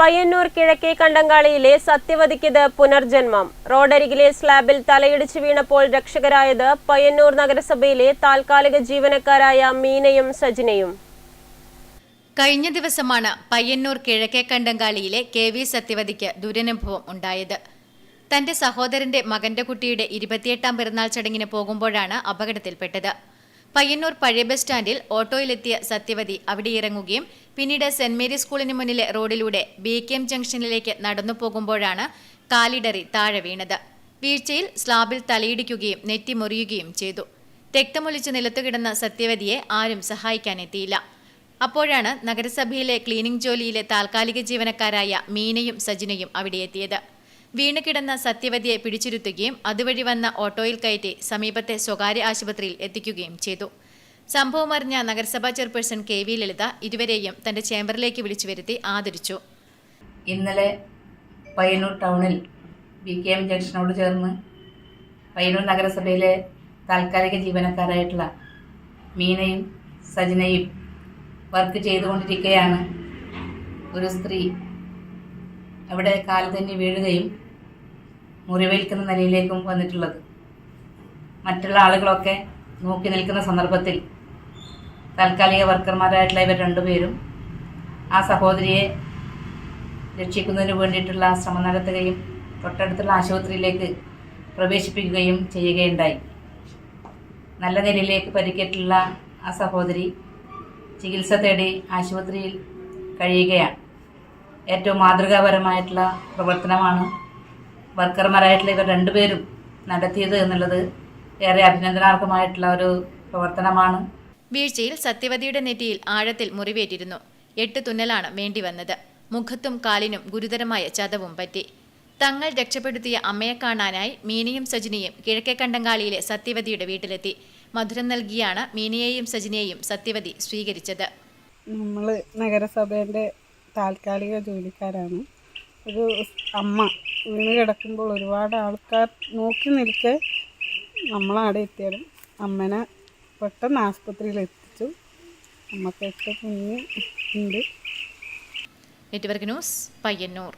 പയ്യന്നൂർ കിഴക്കേ കണ്ടങ്കാളിയിലെ സത്യവതിക്കിത് പുനർജന്മം. റോഡരികിലെ സ്ലാബിൽ തലയിടിച്ച് വീണപ്പോൾ രക്ഷകരായത് പയ്യന്നൂർ നഗരസഭയിലെ താൽക്കാലിക ജീവനക്കാരായ മീനയും സജിനയും. കഴിഞ്ഞ ദിവസമാണ് പയ്യന്നൂർ കിഴക്കേ കണ്ടങ്കാളിയിലെ കെ വി സത്യവതിക്ക് ദുരനുഭവം ഉണ്ടായത്. തന്റെ സഹോദരന്റെ മകന്റെ കുട്ടിയുടെ ഇരുപത്തിയെട്ടാം പിറന്നാൾ ചടങ്ങിന് പോകുമ്പോഴാണ് അപകടത്തിൽപ്പെട്ടത്. പയ്യന്നൂർ പഴയ ബസ് സ്റ്റാൻഡിൽ ഓട്ടോയിലെത്തിയ സത്യവതി അവിടെ ഇറങ്ങുകയും പിന്നീട് സെന്റ് മേരി സ്കൂളിന് മുന്നിലെ റോഡിലൂടെ ബി കെ എം ജംഗ്ഷനിലേക്ക് നടന്നു പോകുമ്പോഴാണ് കാലിടറി താഴെ വീണത്. വീഴ്ചയിൽ സ്ലാബിൽ തലയിടിക്കുകയും നെറ്റി മുറിയുകയും ചെയ്തു. രക്തമൊലിച്ച് നിലത്തുകിടന്ന സത്യവതിയെ ആരും സഹായിക്കാനെത്തിയില്ല. അപ്പോഴാണ് നഗരസഭയിലെ ക്ലീനിംഗ് ജോലിയിലെ താൽക്കാലിക ജീവനക്കാരായ മീനയും സജിനയും അവിടെ എത്തിയത് വീണ് കിടന്ന സത്യവതിയെ പിടിച്ചിരുത്തുകയും അതുവഴി വന്ന ഓട്ടോയിൽ കയറ്റി സമീപത്തെ സ്വകാര്യ ആശുപത്രിയിൽ എത്തിക്കുകയും ചെയ്തു. സംഭവം അറിഞ്ഞ നഗരസഭാ ചെയർപേഴ്സൺ കെ വി ലളിത ഇരുവരെയും തന്റെ ചേംബറിലേക്ക് വിളിച്ചു വരുത്തി ആദരിച്ചു. ഇന്നലെ പയ്യന്നൂർ ടൗണിൽ ബി കെ എം ജംഗ്ഷനോട് ചേർന്ന് പയ്യന്നൂർ നഗരസഭയിലെ താൽക്കാലിക ജീവനക്കാരായിട്ടുള്ള മീനയും സജിനയും വർക്ക് ചെയ്തുകൊണ്ടിരിക്കുകയാണ് ഒരു സ്ത്രീ അവിടെ കാൽ തന്നെ വീഴുകയും മുറിവേൽക്കുന്ന നിലയിലേക്കും വന്നിട്ടുള്ളത്. മറ്റുള്ള ആളുകളൊക്കെ നോക്കി നിൽക്കുന്ന സന്ദർഭത്തിൽ താൽക്കാലിക വർക്കർമാരായിട്ടുള്ള ഇവർ രണ്ടുപേരും ആ സഹോദരിയെ രക്ഷിക്കുന്നതിന് വേണ്ടിയിട്ടുള്ള ശ്രമം നടത്തുകയും തൊട്ടടുത്തുള്ള ആശുപത്രിയിലേക്ക് പ്രവേശിപ്പിക്കുകയും ചെയ്യുകയുണ്ടായി. നല്ല നിലയിലേക്ക് പരിക്കേറ്റുള്ള ആ സഹോദരി ചികിത്സ തേടി ആശുപത്രിയിൽ കഴിയുകയാണ്. ഏറ്റവും മാതൃകാപരമായിട്ടുള്ള പ്രവർത്തനമാണ് വർക്കർമാരായിട്ടുള്ള ഇവർ രണ്ടുപേരും നടത്തിയത് എന്നുള്ളത് ഏറെ അഭിനന്ദനാർഹമായിട്ടുള്ള ഒരു പ്രവർത്തനമാണ്. വീഴ്ചയിൽ സത്യവതിയുടെ നെറ്റിയിൽ ആഴത്തിൽ മുറിവേറ്റിരുന്നു. എട്ട് തുന്നലാണ് വേണ്ടി വന്നത്. മുഖത്തും കാലിനും ഗുരുതരമായ ചതവും പറ്റി. തങ്ങൾ രക്ഷപ്പെടുത്തിയ അമ്മയെ കാണാനായി മീനയും സജിനിയും കിഴക്കേ കണ്ടങ്കാളിയിലെ സത്യവതിയുടെ വീട്ടിലെത്തി. മധുരം നൽകിയാണ് മീനയെയും സജിനെയും സത്യവതി സ്വീകരിച്ചത്. നമ്മൾ നഗരസഭേന്റെ താൽക്കാലിക ജോലിക്കാരാണ്. ഒരു അമ്മ വീണ് കിടക്കുമ്പോൾ ഒരുപാട് ആൾക്കാർ നോക്കി നിൽക്കെ നമ്മളവിടെ എത്തിയാലും അമ്മനെ പെട്ടെന്ന് ആസ്പത്രിയിൽ എത്തിച്ചു. അമ്മയ്ക്ക് എട്ട് കുഞ്ഞ് ഉണ്ട്. Network news Payyanur.